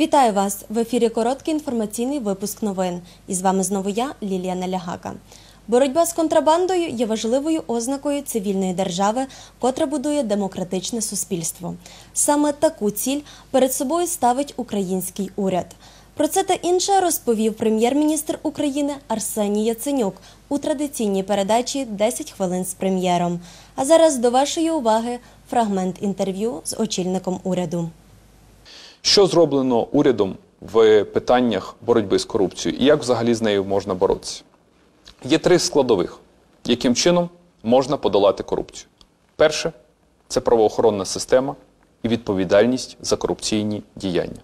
Вітаю вас в ефірі. Короткий інформаційний випуск новин. І з вами знову я, Лілія Налягака. Боротьба з контрабандою є важливою ознакою цивільної держави, котра будує демократичне суспільство. Саме таку ціль перед собою ставить український уряд. Про це та інше розповів прем'єр-міністр України Арсеній Яценюк у традиційній передачі «10 хвилин з прем'єром. А зараз до вашої уваги фрагмент інтерв'ю з очільником уряду. Що зроблено урядом в питаннях боротьби з корупцією і як взагалі з нею можна боротися? Є три складових, яким чином можна подолати корупцію. Перше це правоохоронна система і відповідальність за корупційні діяння.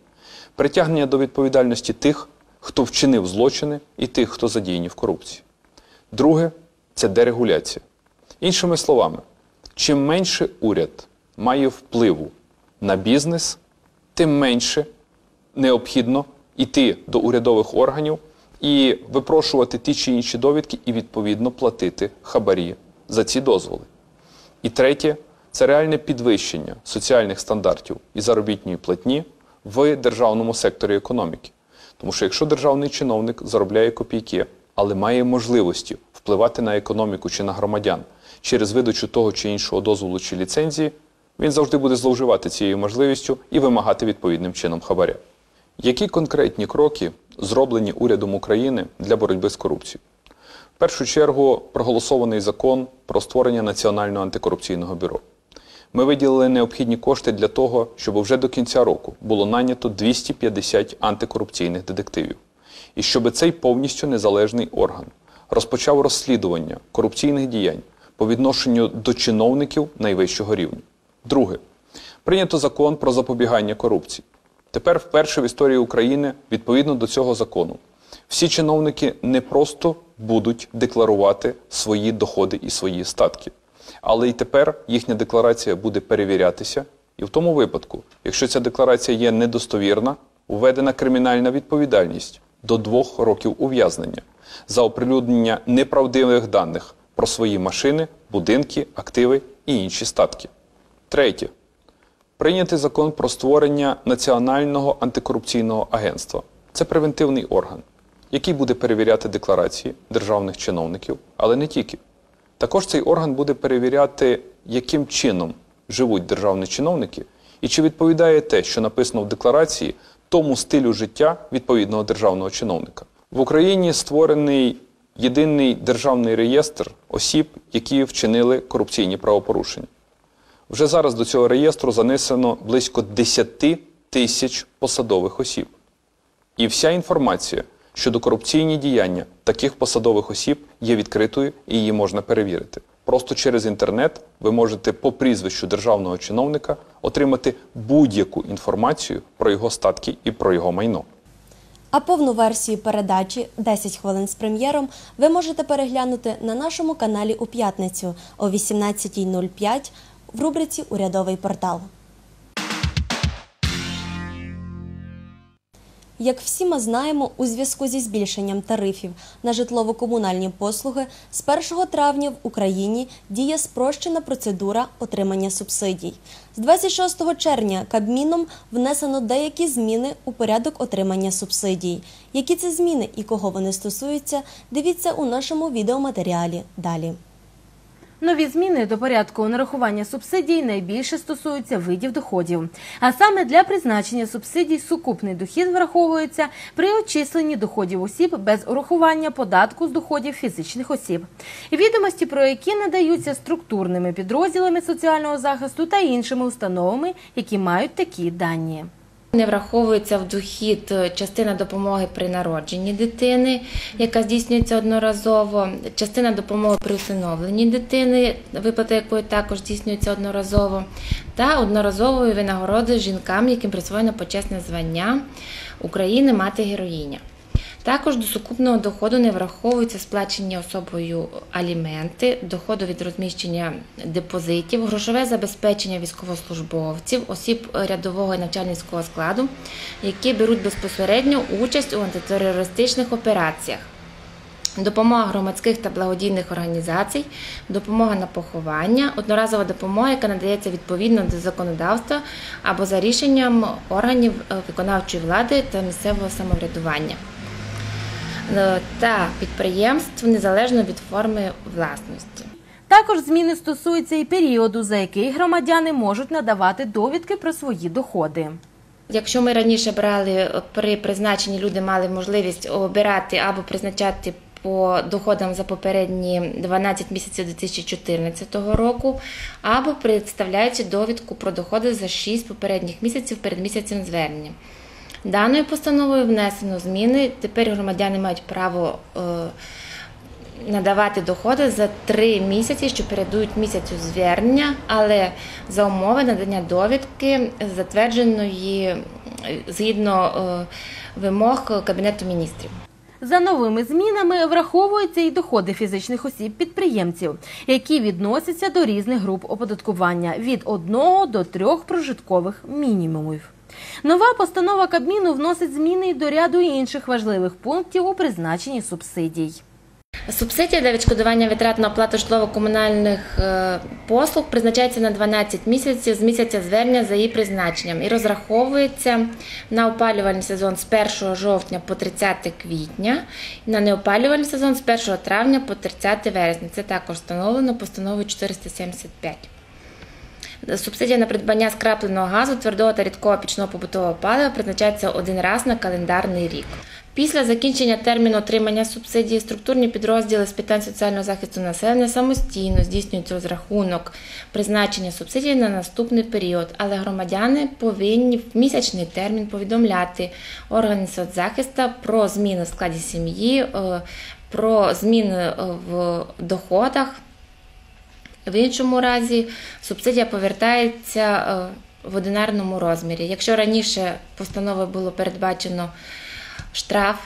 Притягнення до відповідальності тих, хто вчинив злочини, і тих, хто задіяні в корупції. Друге це дерегуляція. Іншими словами, чим менше уряд має впливу на бізнес, тим менше необхідно йти до урядових органів і випрошувати ті чи інші довідки і відповідно платити хабарі за ці дозволи. І третє це реальне підвищення соціальних стандартів і заробітної платні в державному секторі економіки. Тому що якщо державний чиновник заробляє копійки, але має можливості впливати на економіку чи на громадян через видачу того чи іншого дозволу чи ліцензії, він завжди буде зловживати цією можливістю і вимагати відповідним чином хабаря. Які конкретні кроки зроблені урядом України для боротьби з корупцією? В першу чергу проголосований закон про створення Національного антикорупційного бюро. Ми виділили необхідні кошти для того, щоб вже до кінця року було нанято 250 антикорупційних детективів, і щоб цей повністю незалежний орган розпочав розслідування корупційних діянь по відношенню до чиновників найвищого рівня. Друге, прийнято закон про запобігання корупції. Тепер, вперше в історії України, відповідно до цього закону, всі чиновники не просто будуть декларувати свої доходи і свої статки, але й тепер їхня декларація буде перевірятися. І в тому випадку, якщо ця декларація є недостовірна, введена кримінальна відповідальність до двох років ув'язнення за оприлюднення неправдивих даних про свої машини, будинки, активи і інші статки. Третє. Прийнятий закон про створення Національного антикорупційного агентства. Це превентивний орган, який буде перевіряти декларації державних чиновників, але не тільки. Також цей орган буде перевіряти, яким чином живуть державні чиновники і чи відповідає те, що написано в декларації, тому стилю життя відповідного державного чиновника. В Україні створений єдиний державний реєстр осіб, які вчинили корупційні правопорушення. Вже зараз до цього реєстру занесено близько 10 тисяч посадових осіб. І вся інформація щодо корупційні діяння таких посадових осіб є відкритою і її можна перевірити. Просто через інтернет ви можете по прізвищу державного чиновника отримати будь-яку інформацію про його статки і про його майно. А повну версію передачі «10 хвилин з прем'єром ви можете переглянути на нашому каналі у п'ятницю о 18.05 в рубриці Урядовий портал. Як всі ми знаємо, у зв'язку зі збільшенням тарифів на житлово-комунальні послуги з 1 травня в Україні діє спрощена процедура отримання субсидій. З 26 червня Кабміном внесено деякі зміни у порядок отримання субсидій. Які це зміни і кого вони стосуються, дивіться у нашому відеоматеріалі далі. Нові зміни до порядку нарахування субсидій найбільше стосуються видів доходів. А саме для призначення субсидій сукупний дохід враховується при очисленні доходів осіб без урахування податку з доходів фізичних осіб. Відомості про які надаються структурними підрозділами соціального захисту та іншими установами, які мають такі дані. Не враховується в дохід частина допомоги при народженні дитини, яка здійснюється одноразово, частина допомоги при усиновленні дитини, виплата якої також здійснюється одноразово, та одноразової винагороди жінкам, яким присвоєно почесне звання України мати героїня. Також до сукупного доходу не враховуються сплачені особою аліменти, доходу від розміщення депозитів, грошове забезпечення військовослужбовців, осіб рядового і навчальницького складу, які беруть безпосередньо участь у антитерористичних операціях. Допомога громадських та благодійних організацій, допомога на поховання, одноразова допомога, яка надається відповідно до законодавства або за рішенням органів е, виконавчої влади та місцевого самоврядування та підприємств незалежно від форми власності. Також зміни стосуються і періоду, за який громадяни можуть надавати довідки про свої доходи. Якщо ми раніше брали е, при призначенні, люди мали можливість обирати або призначати по доходам за попередні 12 місяців 2014 року, або представляючи довідку про доходи за 6 попередніх місяців перед місяцем звернення. Даною постановою внесено зміни. Тепер громадяни мають право е, надавати доходи за три місяці, що передують місяцю звернення, але за умови надання довідки, затвердженої е, згідно е, вимог Кабінету міністрів. За новими змінами враховуються і доходи фізичних осіб-підприємців, які відносяться до різних груп оподаткування від 1 до 3 прожиткових мінімумів. Нова постанова Кабміну вносить зміни й до ряду інших важливих пунктів у призначенні субсидій. Субсидія для відшкодування витрат на оплату житлово-комунальних е, послуг призначається на 12 місяців з місяця звернення за її призначенням і розраховується на опалювальний сезон з 1 жовтня по 30 квітня, на неопалювальний сезон з 1 травня по 30 вересня. Це також встановлено постановою 475. Субсидія на придбання скрапленого газу, твердого та рідкого пічного побутового палива призначається один раз на календарний рік. Після закінчення терміну отримання субсидії структурні підрозділи з питань соціального захисту населення самостійно здійснюють розрахунок призначення субсидії на наступний період, але громадяни повинні в місячний термін повідомляти органи соцзахисту про зміни в складі сім'ї, е, про зміни е, в доходах. В іншому разі субсидія повертається е, в одинарному розмірі. Якщо раніше постановою було передбачено штраф,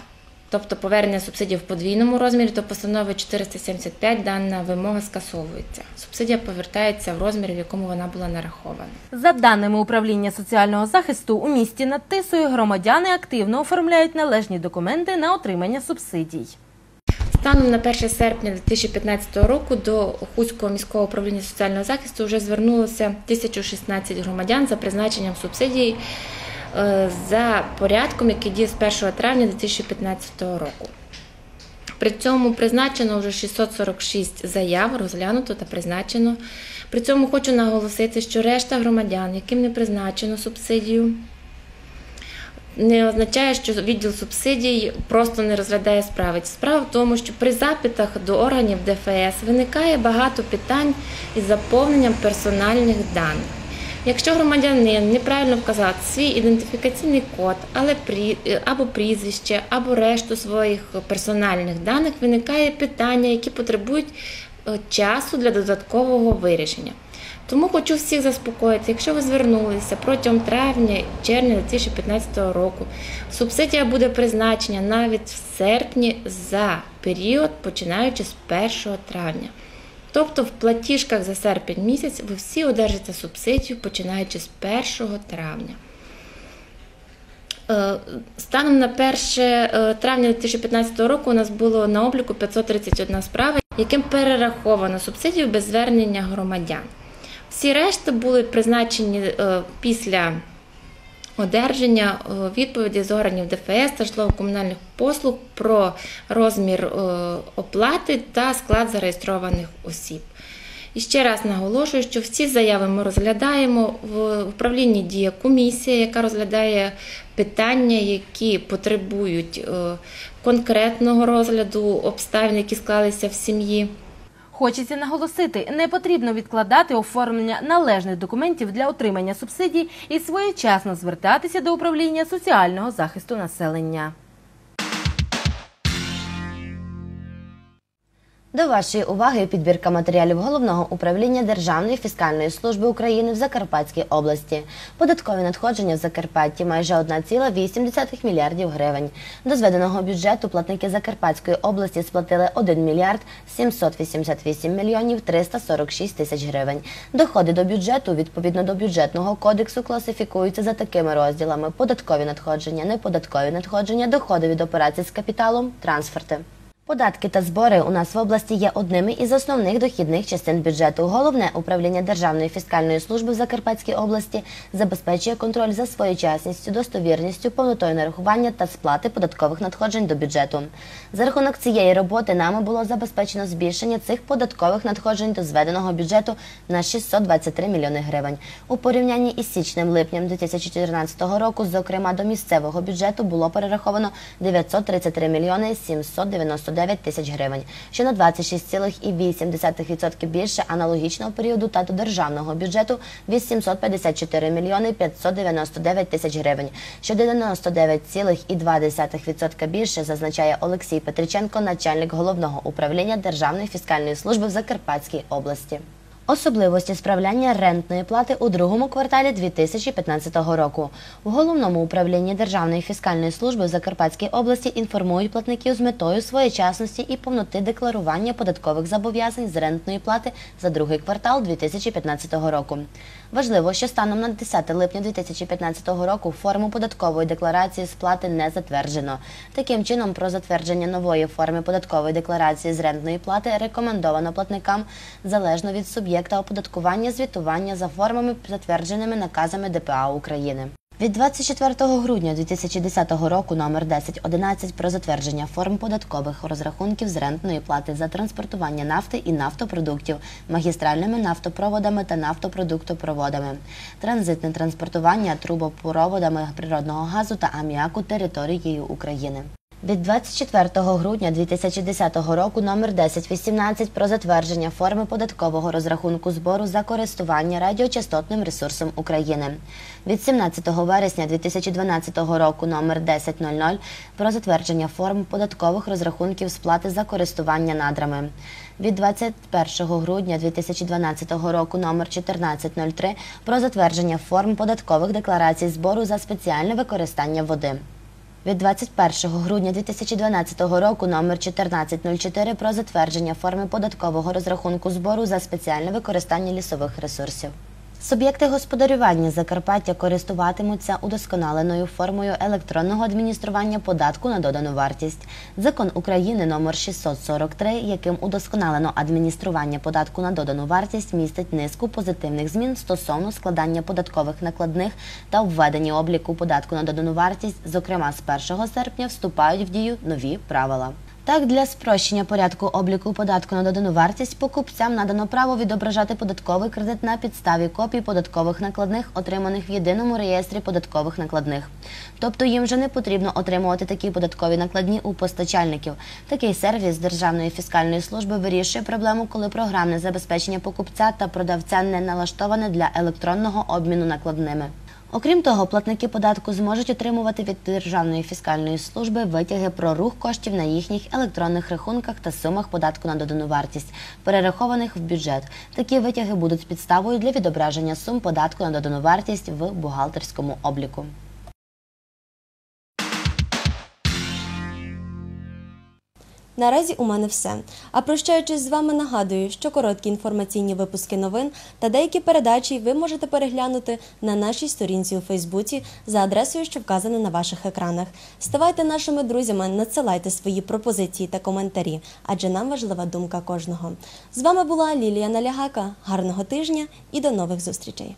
тобто повернення субсидії в подвійному розмірі, то постановою 475 дана вимога скасовується. Субсидія повертається в розмірі, в якому вона була нарахована. За даними управління соціального захисту, у місті над Тисою громадяни активно оформляють належні документи на отримання субсидій. Станом на 1 серпня 2015 року до Хуського міського управління соціального захисту вже звернулося 1016 громадян за призначенням субсидій за порядком, який діє з 1 травня 2015 року. При цьому призначено вже 646 заяв, розглянуто та призначено. При цьому хочу наголосити, що решта громадян, яким не призначено субсидію, не означає, що відділ субсидій просто не розглядає справи. Справа в тому, що при запитах до органів ДФС виникає багато питань із заповненням персональних даних. Якщо громадянин неправильно вказав свій ідентифікаційний код, але при або прізвище, або решту своїх персональних даних, виникає питання, які потребують е, часу для додаткового вирішення. Тому хочу всіх заспокоїти, якщо ви звернулися протягом травня, червня 2015 року, субсидія буде призначена навіть в серпні за період, починаючи з 1 травня. Тобто в платіжках за серпень місяць ви всі одержите субсидію, починаючи з 1 травня. Е, Станом на 1 е, травня 2015 року у нас було на обліку 531 справа, яким перераховано субсидію без звернення громадян. Всі решти були призначені е, після одержання е, відповіді з органів ДФС та житлово-комунальних послуг про розмір е, оплати та склад зареєстрованих осіб. І ще раз наголошую, що всі заяви ми розглядаємо в управлінні діє комісія, яка розглядає питання, які потребують конкретного розгляду обставин, які склалися в сім'ї. Хочеться наголосити, не потрібно відкладати оформлення належних документів для отримання субсидій і своєчасно звертатися до управління соціального захисту населення. До вашої уваги підбірка матеріалів головного управління Державної фіскальної служби України в Закарпатській області. Податкові надходження в Закарпатті майже 1,8 мільярдів гривень. До зведеного бюджету платники Закарпатської області сплатили 1 мільярд 788 мільйонів 346 тисяч гривень. Доходи до бюджету відповідно до бюджетного кодексу класифікуються за такими розділами: податкові надходження, неподаткові надходження, доходи від операцій з капіталом, трансферти. Податки та збори у нас в області є одними із основних дохідних частин бюджету. Головне управління Державної фіскальної служби в Закарпатській області забезпечує контроль за своєчасністю, достовірністю, повнотою нарахування та сплати податкових надходжень до бюджету. За рахунок цієї роботи нами було забезпечено збільшення цих податкових надходжень до зведеного бюджету на 623 мільйони гривень. У порівнянні із січнем-липнем 2014 року, зокрема до місцевого бюджету, було перераховано 933 мільйони 799 тисяч гривень, що на 26,8% більше аналогічного періоду та до державного бюджету 854 мільйони 599 тисяч гривень, що 99,2% більше, зазначає Олексій Петриченко, начальник головного управління Державної фіскальної служби в Закарпатській області. Особливості справляння рентної плати у другому кварталі 2015 року. В головному управлінні Державної фіскальної служби в Закарпатській області інформують платників з метою своєчасності і повноти декларування податкових зобов'язань з рентної плати за другий квартал 2015 року. Важливо, що станом на 10 липня 2015 року форму податкової декларації сплати не затверджено. Таким чином, про затвердження нової форми податкової декларації з рентної плати рекомендовано платникам залежно від суб'єкта оподаткування звітування за формами, затвердженими наказами ДПА України. Від 24 грудня 2010 року номер 1011 про затвердження форм податкових розрахунків з рентної плати за транспортування нафти і нафтопродуктів магістральними нафтопроводами та нафтопродуктопроводами, транзитне транспортування трубопроводами природного газу та аміаку територією України. Від 24 грудня 2010 року номер 1018 про затвердження форми податкового розрахунку збору за користування радіочастотним ресурсом України. Від 17 вересня 2012 року номер 1000 про затвердження форм податкових розрахунків сплати за користування надрами. Від 21 грудня 2012 року номер 1403 про затвердження форм податкових декларацій збору за спеціальне використання води. Від 21 грудня 2012 року номер 1404 про затвердження форми податкового розрахунку збору за спеціальне використання лісових ресурсів. Суб'єкти господарювання Закарпаття користуватимуться удосконаленою формою електронного адміністрування податку на додану вартість. Закон України номер 643, яким удосконалено адміністрування податку на додану вартість, містить низку позитивних змін стосовно складання податкових накладних та введення обліку податку на додану вартість. Зокрема, з 1 серпня вступають в дію нові правила. Так, для спрощення порядку обліку податку на додану вартість покупцям надано право відображати податковий кредит на підставі копій податкових накладних, отриманих в єдиному реєстрі податкових накладних. Тобто їм вже не потрібно отримувати такі податкові накладні у постачальників. Такий сервіс Державної фіскальної служби вирішує проблему, коли програмне забезпечення покупця та продавця не налаштоване для електронного обміну накладними. Окрім того, платники податку зможуть отримувати від Державної фіскальної служби витяги про рух коштів на їхніх електронних рахунках та сумах податку на додану вартість, перерахованих в бюджет. Такі витяги будуть підставою для відображення сум податку на додану вартість в бухгалтерському обліку. Наразі у мене все. А прощаючись з вами, нагадую, що короткі інформаційні випуски новин та деякі передачі ви можете переглянути на нашій сторінці у Фейсбуці за адресою, що вказана на ваших екранах. Ставайте нашими друзями, надсилайте свої пропозиції та коментарі, адже нам важлива думка кожного. З вами була Лілія Налягака. Гарного тижня і до нових зустрічей.